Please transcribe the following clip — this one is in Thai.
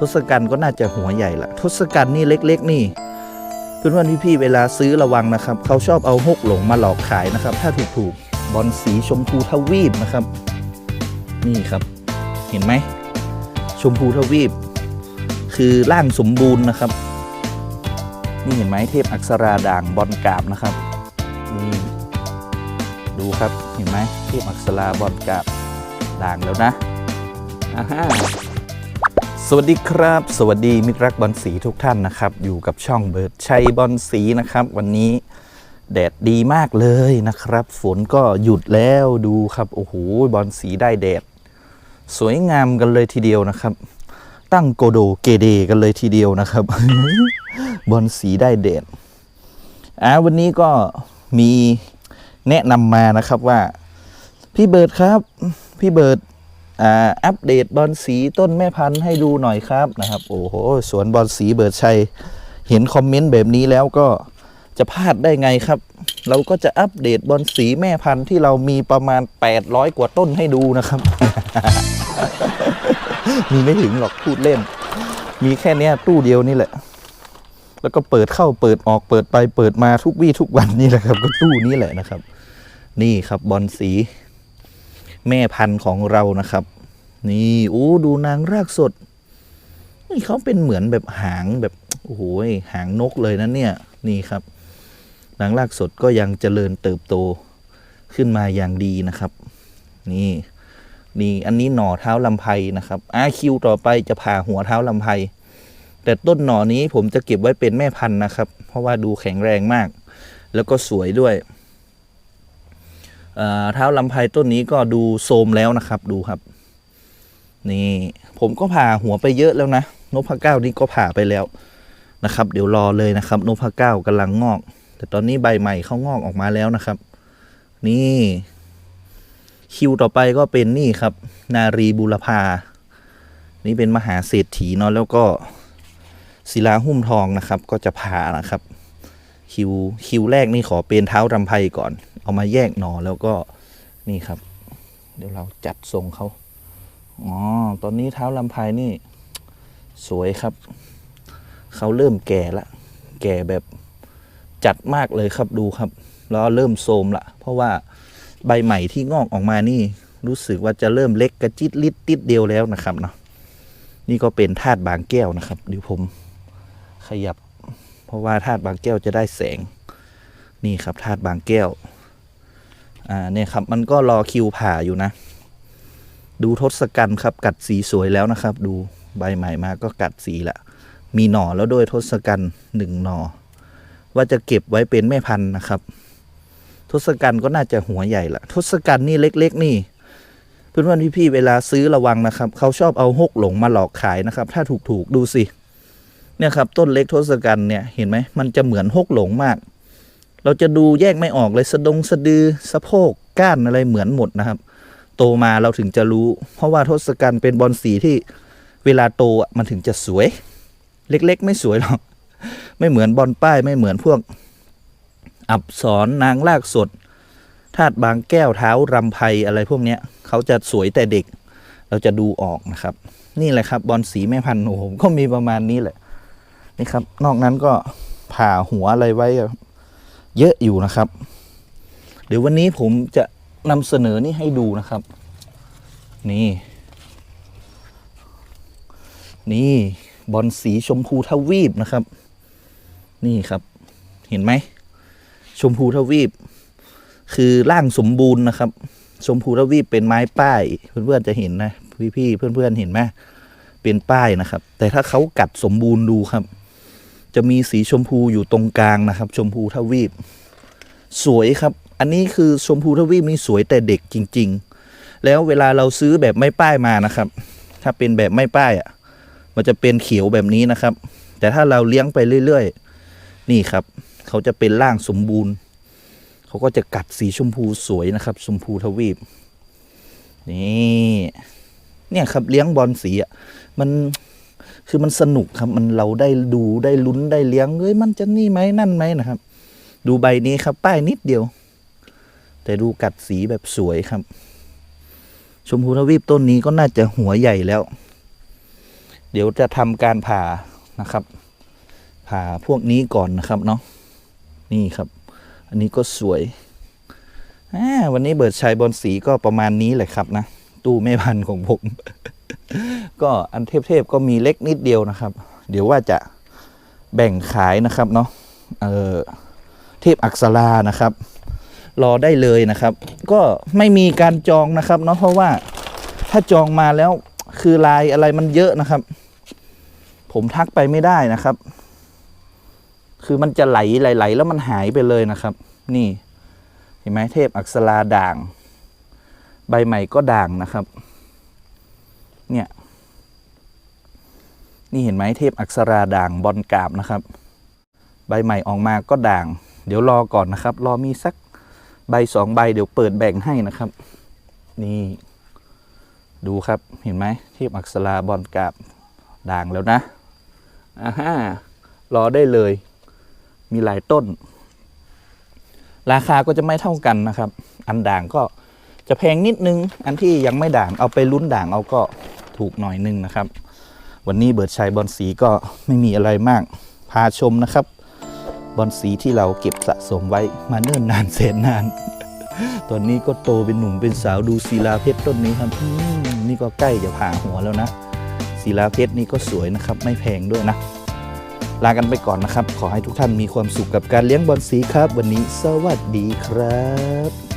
ทศกัณฐ์ก็น่าจะหัวใหญ่ละทศกัณฐ์นี่เล็ก ๆ นี่เพื่อนๆพี่ๆเวลาซื้อระวังนะครับ เขาชอบเอาฮกหลงมาหลอกขายนะครับ ถ้าถูกๆบอลสีชมพูทวีปนะครับ นี่ครับเห็นไหมชมพูทวีป คือร่างสมบูรณ์นะครับ นี่เห็นไหมเทพอักษราด่างบอลกราบนะครับนี่ดูครับเห็นไหมเทพอักษราบอลกราบด่างแล้วนะอ่าฮะ สวัสดีครับ สวัสดีมิตรรักบอลสีทุกท่านนะครับ อยู่กับช่องเบิร์ดชัยบอลสีนะครับ วันนี้แดดดีมากเลยนะครับ ฝนก็หยุดแล้วดูครับโอ้โหบอลสีได้แดด สวยงามกันเลยทีเดียวนะครับ ตั้งโกโดเกเดกันเลยทีเดียวนะครับ บอลสีได้แดดอ่าวันนี้ก็มีแนะนำมานะครับว่า พี่เบิร์ดครับ พี่เบิร์ด อ่าอัปเดตบอลสีต้นแม่พันธุ์ให้ดูหน่อยครับนะครับ โอ้โห สวนบอลสีเบิร์ดชัย เห็นคอมเมนต์แบบนี้แล้วก็จะพลาดได้ไงครับ เราก็จะอัปเดตบอลสีแม่พันธุ์ที่เรามีประมาณ 800 กว่าต้นให้ดูนะครับ มีไม่ถึงหรอกพูดเล่น มีแค่เนี้ยตู้เดียวนี่แหละ แล้วก็เปิดเข้าเปิดออกเปิดไปเปิดมาทุกวี่ทุกวันนี่แหละครับ ก็ตู้นี้แหละนะครับ นี่ครับบอลสี แม่พันธุ์ของเรานะครับ นี่โอ้ดูนางรากสดนี่เขาเป็นเหมือนแบบหางแบบโอ้โหหางนกเลยนะเนี่ยนี่ครับนางรากสดก็ยังเจริญเติบโตขึ้นมาอย่างดีนะครับ นี่นี่อันนี้หน่อเท้าลำไพนะครับอาคิวต่อไปจะผ่าหัวเท้าลำไพแต่ต้นหน่อนี้ผมจะเก็บไว้เป็นแม่พันธุ์นะครับ เพราะว่าดูแข็งแรงมาก แล้วก็สวยด้วย เท้าลำไพต้นนี้ก็ดูโทมแล้วนะครับดูครับ นี่ผมก็ผ่าหัวไปเยอะแล้วนะนพเก้านี่ก็ผ่าไปแล้วนะครับ เดี๋ยวรอเลยนะครับนพเก้ากำลังงอก แต่ตอนนี้ใบใหม่เขางอกออกมาแล้วนะครับ นี่คิวต่อไปก็เป็นนี่ครับ นารีบุรพา นี่เป็นมหาเศรษฐีเนาะแล้วก็ศิลาหุ้มทองนะครับ ก็จะผ่านะครับ คิวคิวแรกนี่ขอเป็นเท้ารำไพก่อน เอามาแยกหนอแล้วก็นี่ครับ เดี๋ยวเราจัดทรงเขาอ๋อตอนนี้เท้าลำไพนี่ สวยครับ เขาเริ่มแก่ละ แก่แบบจัดมากเลยครับดูครับ แล้วเริ่มโทรมละ เพราะว่าใบใหม่ที่งอกออกมานี่ รู้สึกว่าจะเริ่มเล็กกระจิตลิดติดเดียวแล้วนะครับเนาะนี่ก็เป็นธาตุบางแก้วนะครับเดี๋ยวผมขยับ เพราะว่าธาตุบางแก้วจะได้แสง นี่ครับธาตุบางแก้ว อ่าเนี่ยครับมันก็รอคิวผ่าอยู่นะ ดูทศกัณฐ์ครับ กัดสีสวยแล้วนะครับ ดูใบใหม่มาก็กัดสีละ มีหน่อแล้วด้วยทศกัณฐ์หนึ่งหน่อ ว่าจะเก็บไว้เป็นแม่พันธุ์นะครับ ทศกัณฐ์ก็น่าจะหัวใหญ่ละทศกัณฐ์นี่เล็ก ๆ นี่เพื่อนๆพี่ๆเวลาซื้อระวังนะครับ เขาชอบเอาฮกหลงมาหลอกขายนะครับ ถ้าถูกๆดูสิ เนี่ยครับต้นเล็กทศกัณฐ์เนี่ยเห็นไหมมันจะเหมือนฮกหลงมาก เราจะดูแยกไม่ออกเลยสะดงสะดือสะโพกก้านอะไรเหมือนหมดนะครับ โตมาเราถึงจะรู้ เพราะว่าทศกัณฐ์เป็นบอลสีที่เวลาโตมันถึงจะสวย เล็กๆ ไม่สวยหรอกไม่เหมือนบอลป้ายไม่เหมือนพวก อับสรนางลากสดธาตุบางแก้วเท้ารำไพอะไรพวกเนี้ยเขาจะสวยแต่เด็ก เราจะดูออกนะครับ นี่แหละครับบอลสีแม่พันธุ์โอ้โหก็มีประมาณนี้แหละ นี่ครับ นอกนั้นก็ผ่าหัวอะไรไว้เยอะอยู่นะครับ เดี๋ยววันนี้ผมจะนำเสนอนี่ให้ดูนะครับ นี่ นี่บอลสีชมพูทวีปนะครับ นี่ครับ เห็นไหม ชมพูทวีป คือร่างสมบูรณ์นะครับ ชมพูทวีปเป็นไม้ป้าย เพื่อนๆจะเห็นนะพี่ๆเพื่อนๆเห็นไหมเป็นป้ายนะครับ แต่ถ้าเขากัดสมบูรณ์ดูครับ จะมีสีชมพูอยู่ตรงกลางนะครับ ชมพูทวีป สวยครับ อันนี้คือชมพูทวีปนี่สวยแต่เด็กจริง ๆ แล้วเวลาเราซื้อแบบไม่ป้ายมานะครับ ถ้าเป็นแบบไม่ป้ายอะ มันจะเป็นเขียวแบบนี้นะครับ แต่ถ้าเราเลี้ยงไปเรื่อยๆ นี่ครับ เขาจะเป็นร่างสมบูรณ์ เขาก็จะกัดสีชมพูสวยนะครับ ชมพูทวีป นี่ เนี่ยครับเลี้ยงบอลสีอะ มัน คือมันสนุกครับมันเราได้ดูได้ลุ้นได้เลี้ยงเฮ้ยมันจะนี่ไหมนั่นไหมนะครับ ดูใบนี้ครับ ป้ายนิดเดียว แต่ดูกัดสีแบบสวยครับ ชมพูทวีปต้นนี้ก็น่าจะหัวใหญ่แล้ว เดี๋ยวจะทำการผ่านะครับ ผ่าพวกนี้ก่อนนะครับเนาะนี่ครับ อันนี้ก็สวยวันนี้เบิร์ดชัยบอลสีก็ประมาณนี้แหละครับนะ ตู้แม่พันของผม ก็อันเทพๆก็มีเล็กนิดเดียวนะครับ เดี๋ยวว่าจะแบ่งขายนะครับเนาะเออเทพอักษรานะครับ รอได้เลยนะครับ ก็ไม่มีการจองนะครับเนาะเพราะว่าถ้าจองมาแล้วคือลายอะไรมันเยอะนะครับ ผมทักไปไม่ได้นะครับ คือมันจะไหลไหลๆแล้วมันหายไปเลยนะครับ นี่เห็นไหมเทพอักษราด่าง ใบใหม่ก็ด่างนะครับ เนี่ย นี่เห็นไหมเทพอักษราด่างบอลกาบนะครับ ใบใหม่ออกมาก็ด่าง เดี๋ยวรอก่อนนะครับ รอมีสักใบสองใบเดี๋ยวเปิดแบ่งให้นะครับ นี่ดูครับเห็นไหมเทพอักษราบอลกาบด่างแล้วนะอ่าฮะรอได้เลย มีหลายต้น ราคาก็จะไม่เท่ากันนะครับ อันด่างก็จะแพงนิดนึง อันที่ยังไม่ด่างเอาไปลุ้นด่างเอาก็ถูกหน่อยนึงนะครับ วันนี้เบิร์ดชัยบอลสีก็ไม่มีอะไรมาก พาชมนะครับ บอลสีที่เราเก็บสะสมไว้มาเนิ่นนานแสนนาน ตอนนี้ก็โตเป็นหนุ่มเป็นสาวดูศิลาเพชรต้นนี้ครับนี่ก็ใกล้จะผ่าหัวแล้วนะศิลาเพชรนี่ก็สวยนะครับ ไม่แพงด้วยนะ ลากันไปก่อนนะครับ ขอให้ทุกท่านมีความสุขกับการเลี้ยงบอลสีครับ วันนี้สวัสดีครับ